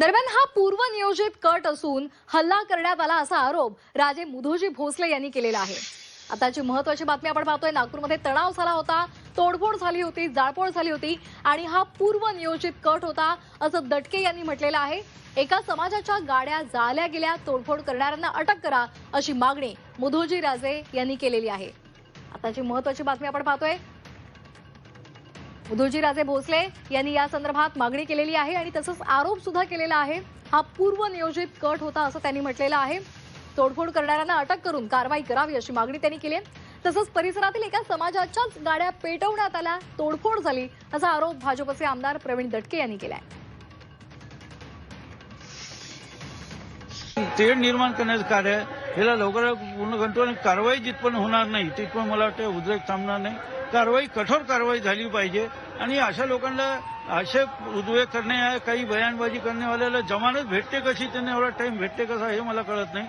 दरम्यान हा पूर्वनियोजित कट असून हल्ला करण्यात आला असा आरोप राजे मुधोजी भोसले यांनी केलेला आहे. आताची महत्वाची बातमी आपण पाहतोय नागपूरमध्ये तणाव झाला होता तोडफोड झाली होती जाळपोळ झाली होती आणि हा पूर्वनियोजित कट होता असं दटके यांनी म्हटलेलं आहे. एका समाजाच्या गाड्या जाळल्या गेल्या तोडफोड करणाऱ्यांना अटक करा अशी मागणी मुधोजी राजे यांनी केलेली आहे. आताची महत्वाची बातमी आपण पाहतोय उद्धवजी राजे भोसले यांनी या संदर्भात मागणी केलेली आहे आणि तसंच आरोप सुद्धा केलेला आहे. हा पूर्वनियोजित कट होता असं त्यांनी म्हटलेलं आहे. तोडफोड करणाऱ्यांना अटक करून कारवाई करावी अशी मागणी त्यांनी केली आहे. तसंच परिसरातील एका समाजाच्याच गाड्या पेटवण्यात आल्या तोडफोड झाली असा आरोप भाजपचे आमदार प्रवीण दटके यांनी केलाय तेढ निर्माण करण्याचं कार्य याला लवकरात पूर्ण करतो आणि कारवाई जिथपर्यंत होणार नाही तिथपर्यंत मला वाटतं उद्रेक थांबणार नाही. कारवाई कठोर कारवाई झाली पाहिजे. आणि अशा लोकांना असे उद्वेग करणे काही बयानबाजी करण्यावाल्याला जमानत भेटते कशी? त्यांना एवढा टाइम भेटते कसा? हे मला कळत नाही.